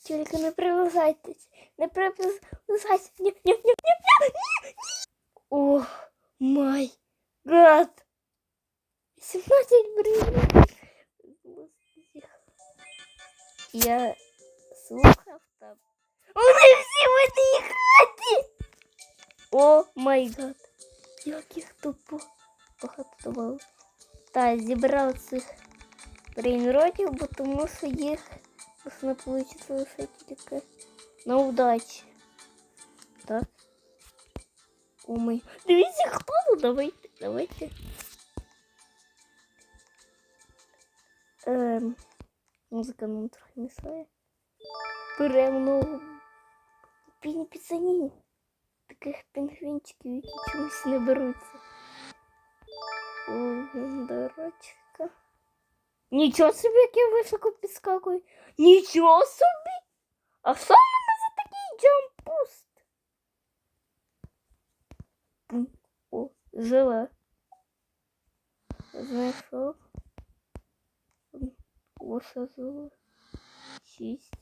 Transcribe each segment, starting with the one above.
Тільки не приближайтесь. Не приближайтесь. Ні, ні, ні, ні, ні, ні. О, май гад. 17 гривень. Я слухав там. Вони всі в одній хаті. О май гад. Як їх тупо багато добавили. Та зібрав цих брейнротів, бо тому що їх просто не вийшло лише тільки на удачі. Так. О май. Дивіться, хто тут. Давайте, давайте. Ем, музика нам трохи мішає. Беремо нову піні піцані. Таких пінгвінчиків, які чомусь не беруться. Дорочка. Нічого собі, як я високо підскакую. Нічого собі. А що в мене за такий джампуст? М, О, жила. Знайшов. М, Ось жила. Шість.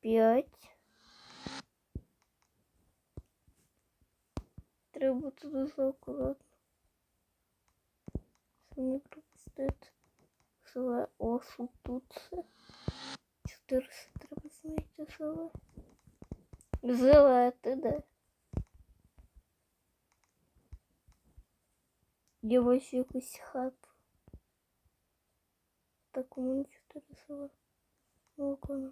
П'ять. Треба туди акуратно. Щоб не пропустити. тут живе ошу тут. Чотири треба знайти живе. да я вообще Дивись хап. Так у мене чотири живе. Молоко на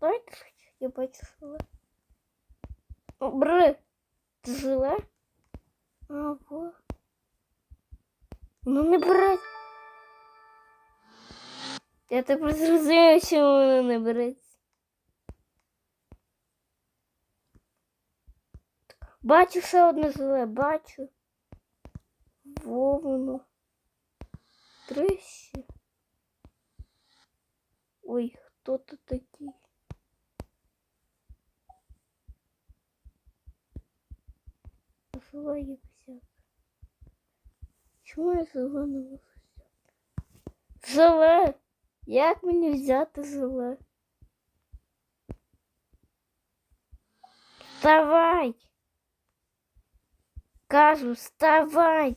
Давайте я бачу живе. Бри! Ти живе? Ага. Ну не брать. Я тепер зрозумів, що воно не береться. Бачу ще одне зле, бачу. Во воно. Ой, хто тут такий? Зла їх взяти. Чому я можу взяти? Зеле! Як мені взяти зеле? Вставай! Кажу, вставай!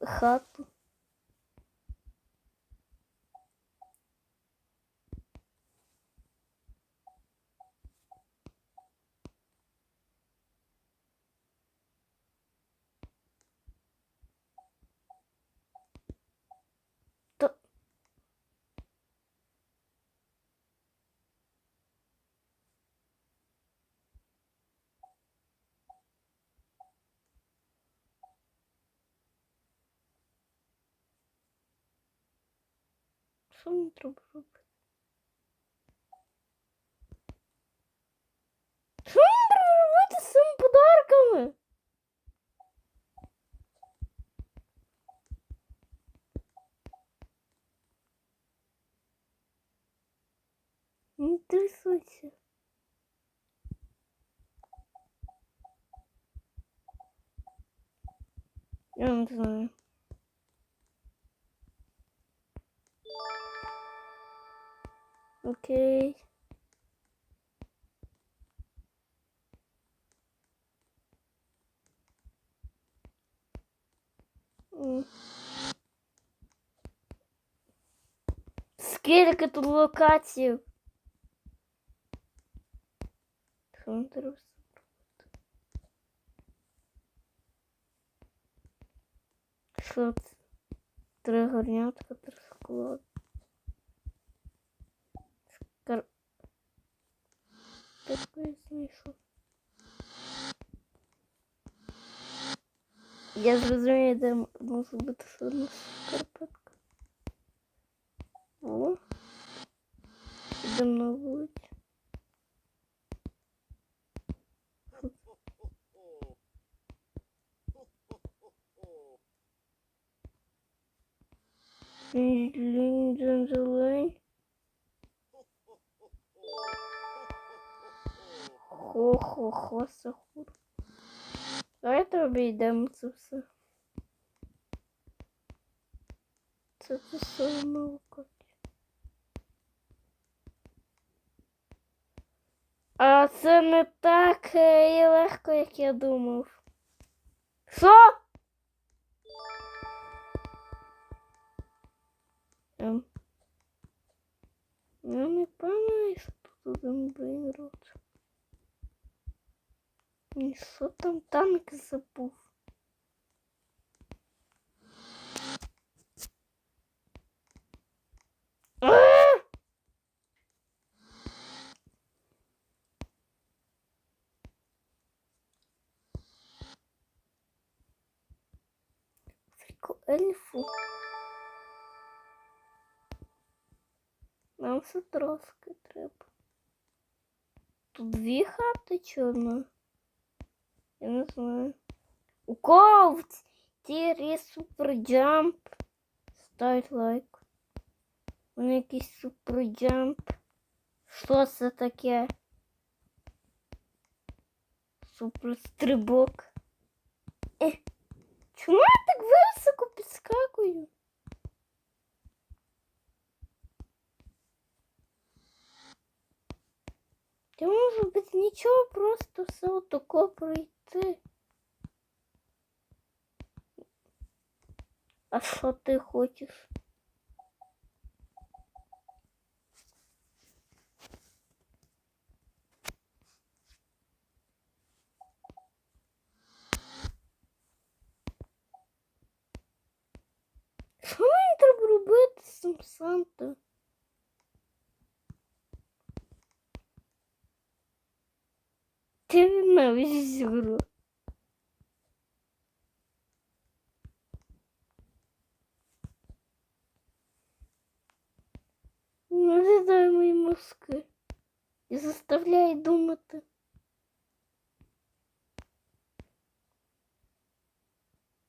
Хату. Що мені треба робити? Що мені треба робити з подарками? Не интересуйся. Я не знаю. Окей. Скільки тут локацій? Треба? Що це? Три горнятка, три склад. такое слышу. Я зрозумію, де может быть шурна Карпатка. О, йдемо на вулицю. Лінь-лінь-дзен-зелень. Хо-хо-хо, сахур. Давайте обійдемо це все. це саме локація. А це не так е, і легко, як я думав. Що? Ем. Я не пам'ятаю, що тут один вигрот. І що там танк забув? Ельфу. Нам все трошки треба. Тут дві хати чорно. Я не знаю. У кого в ц- тірі суперджамп? Ставить лайк. У мене якийсь суперджамп. Що це таке? Суперстрибок. Е, чому я так високо підскакую? Я можу без нічого просто все отако пройти. А що ти хочеш? Що мені треба робити Санта? Ненавидиш цю гру. Нарізай мої мозки і заставляй думати.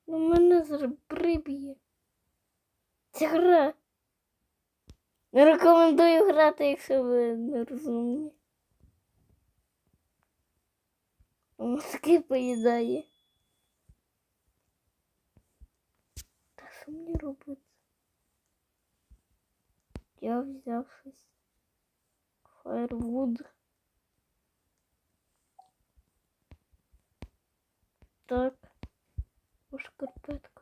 Ну мене зараз приб'є. Ця гра. Не рекомендую грати, якщо ви не розумні. Мозки поїдає. Та що мені робити? Я взяв щось. Фаервуд. Так. У шкарпетку.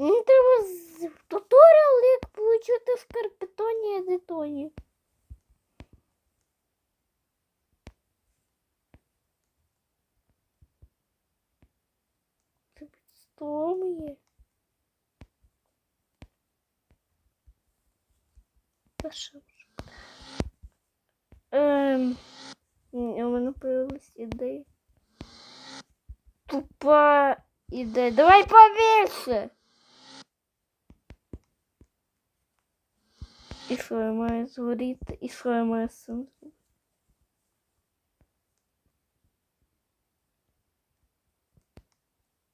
Мені треба з туторіал, як получити шкарпетоні і детоні. Це під столом є. Та що ж. Ем, ні, у мене появилась ідея. Тупа ідея. Давай побільше! І що я маю згоріти? І що я маю з?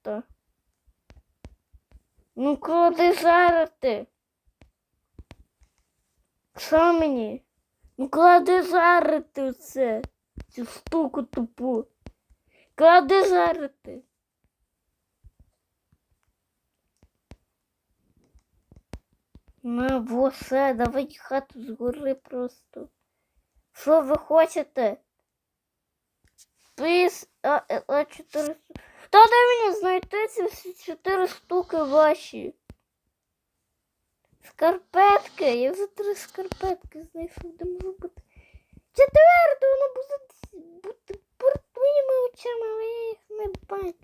Так. Ну куди жарити? Що мені? Ну клади жарити це, цю штуку тупу. Клади жарити. Ну, все, давай хату згори просто. Що ви хочете? Пис, а, е, а, чотири. шту- Та де мені знайти ці всі чотири штуки ваші? Скарпетки, я вже три скарпетки знайшов, де можу бути. Четверта, вона буде бути перед твоїми очами, але я їх не бачу.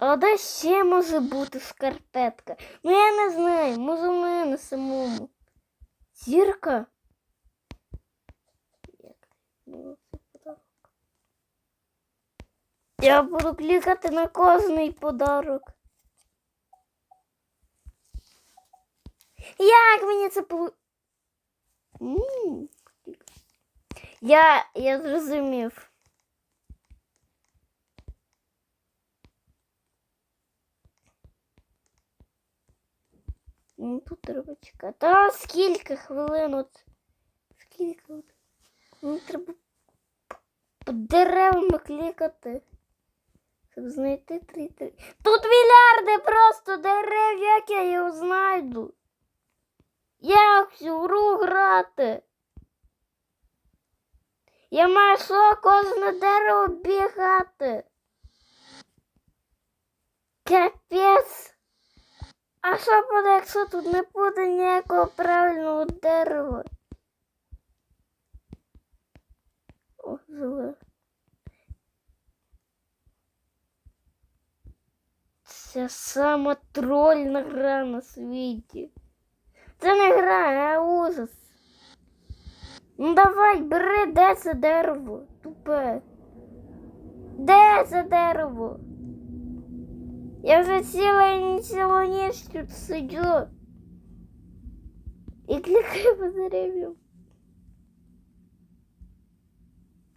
А де ще може бути шкарпетка? Ну я не знаю, може в мене самому. Зірка? Подарок? Я буду клікати на кожний подарок. Як мені це по... Я, я зрозумів. Тут треба чекати. А скільки хвилин? От... Скільки? От... Мені треба деревами клікати. Щоб знайти три три. Тут мільярди просто дерев, як я його знайду. Як цю гру грати? Я маю що кожне дерево бігати. Капець. А що буде, якщо тут не буде ніякого правильного дерева? О, живе. Це сама трольна гра на світі. Це не гра, а ужас. Ну давай, бери, де це дерево? Тупе. Де це дерево? Я вже цілу, цілу ніч тут сиджу. І клікаю по дерев'ям.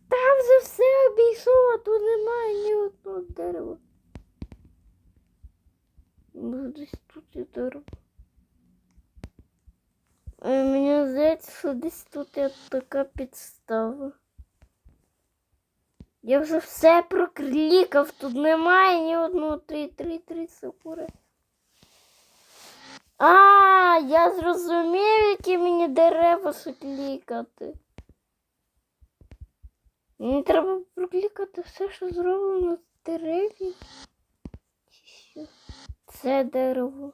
Там вже все обійшло, а тут немає ні одного дерева. Може, десь тут є дерево. Е, Мені здається, що десь тут є така підстава. Я вже все проклікав, тут немає ні одного три, три, три сапури. А, я зрозумів, які мені дерева клікати. Мені треба проклікати все, що зроблено з деревів. Це дерево.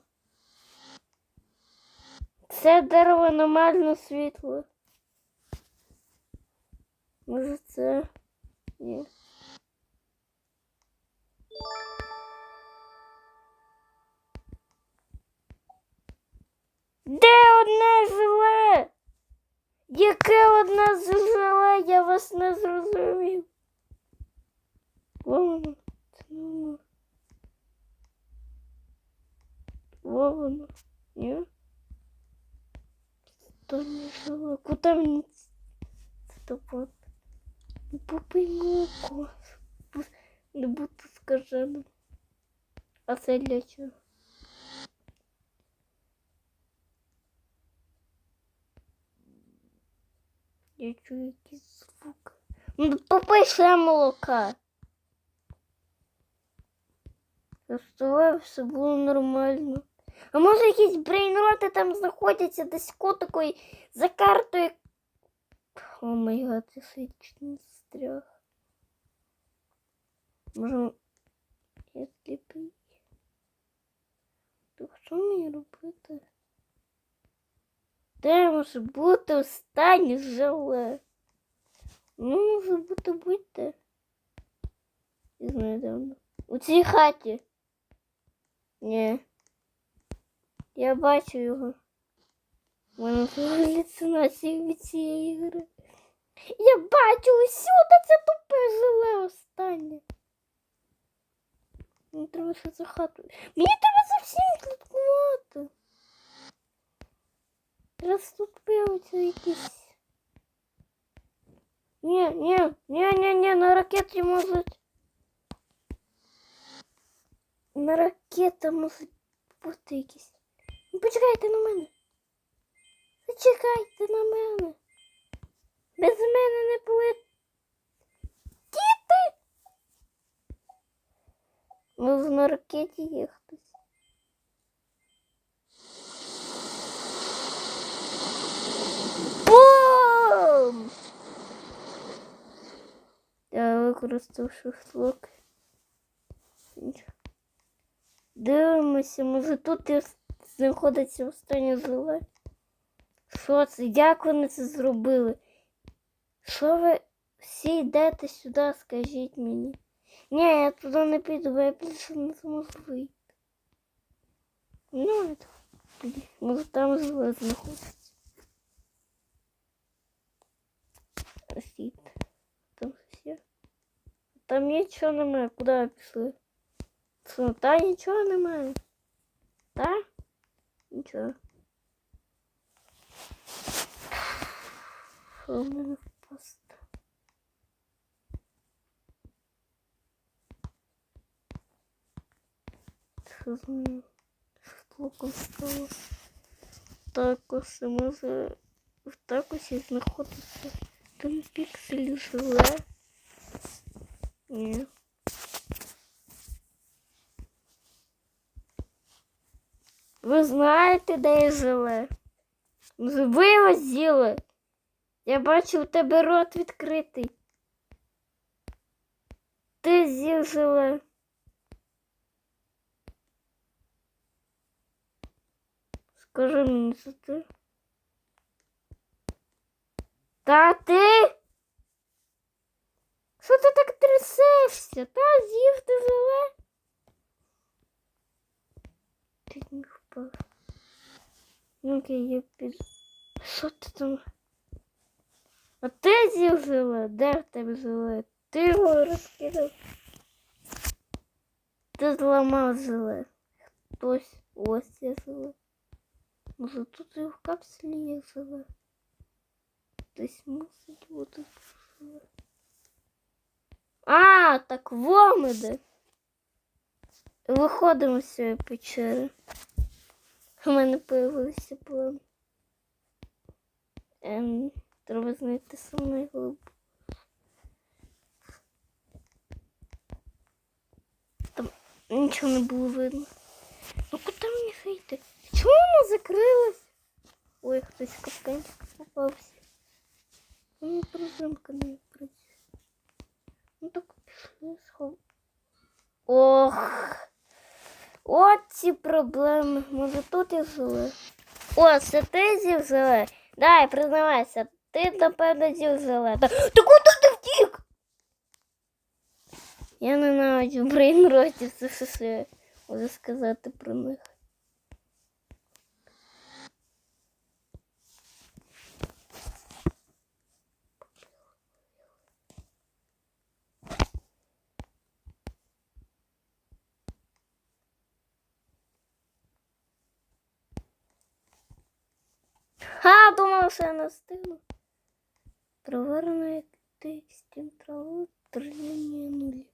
Це дерево аномально світло. Може це. Ні. Де одне жиле? Яке одне жиле? Я вас не зрозумів. Воно, це не воно. Воно. Ні? То не жиле. Куда мені це топот? Попий. Не бути скаженим. А це для чого? Я чую якийсь звук. Ну, попий ще молока. Заставай, все було нормально. А може якісь брейнроти там знаходяться десь котикою за картою. О май гад, я свічно застряг. Може, я сліпий. То що мені робити? Де може бути останнє желе? Ну, може бути будьте. Не знаю, де воно. У цій хаті. Ні. Я бачу його. У мене галюцинації від цієї гри. Я бачу усюди це тупе жиле останнє. Мені треба ще за хату. Мені треба за всім слідкувати. Раз тут появиться якісь. Ні, ні, ні, ні, ні, на ракеті можуть. На ракеті можуть бути якісь. Ну, почекайте на мене. Зачекайте на мене. Без мене не полетіти. Може на ракеті є хтось. Бум! Я використав шифлок. Дивимося, може тут знаходиться останнє жиле. Що це? Як вони це зробили? Що ви всі йдете сюди, скажіть мені? Ні, я туди не піду, бо я більше не зможу вийти. Ну, это, тоді, може там жиле знаходиться. Світ. Там все. Там нічого немає. Куди ви пішли? Що, та нічого немає. Та? Нічого. Що в мене просто? Що з мене? Штука стало. Так ось може в так ось і знаходиться там пікселі жиле. Ні. Ви знаєте, де я жила? Ви його з'їли. Я бачу, у тебе рот відкритий. Ти з'їв желе. Скажи мені, це ти? Та ти? Що ти так трясешся? Та з'їв ти желе? Ти не впав. Ну-ка я під... Що ти там? А ти з'їв желе? Де в тебе желе? Ти його розкидав. Ти зламав желе. Хтось ось є желе. Може тут і в капсулі є желе. Хтось мусить бути желе. А, так вом іде. Виходимо з цієї печери. У мене появився план. Ем, треба знайти самий глиб. Там нічого не було видно. Ну куди мені зайти? Чому воно закрилось? Ой, хтось капканчик попався. Ну, пружинка не працює. Ну так пішли схов. Ох. От ці проблеми. Може тут і жили. О, це ти зів жиле? Дай, признавайся, ти напевно зів зелена. Та, куди ти втік? Я ненавиджу брейнротів, це все, що все можу сказати про них. Ха, думала, що я не встигну. Проверено текст інтрову трилінія нулі.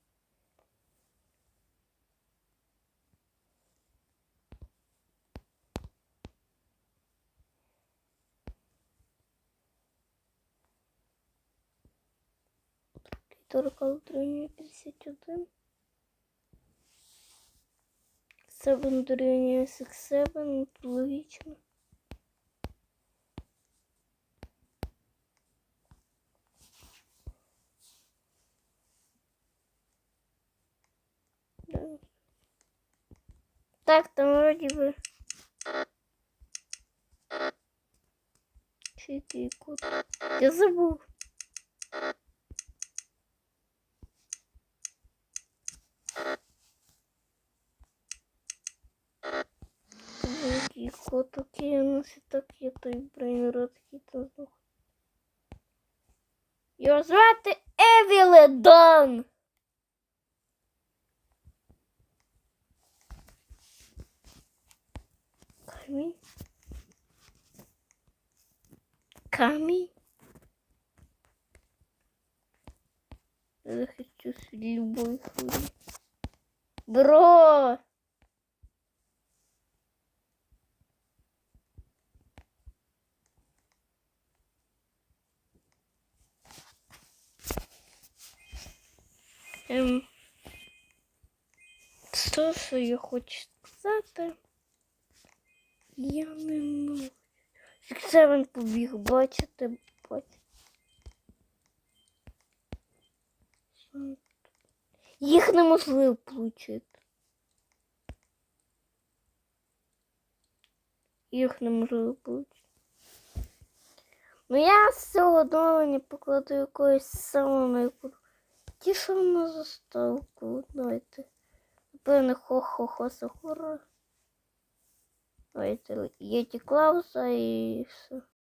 Торка утрення 51. Seven дорівнює 6-7, логічно. Так, там вроде бы... Чей код? Я забыл. Який код такий, у нас і так є той брейнрод, який там знаходиться. Його звати Евіледон! Камінь. Камінь. Я захочусь від любої хвилі. Бро! Ем, що, що я хочу сказати? Я не можу. Це він побіг, бачите, бачите. Їх неможливо получити. Їх неможливо получити. Ну я з цього оновлення покладу якоїсь найкру. Ті, на заставку, давайте. Напевне, хо-хо-хо сахура. Давайте Єті Клауса і все.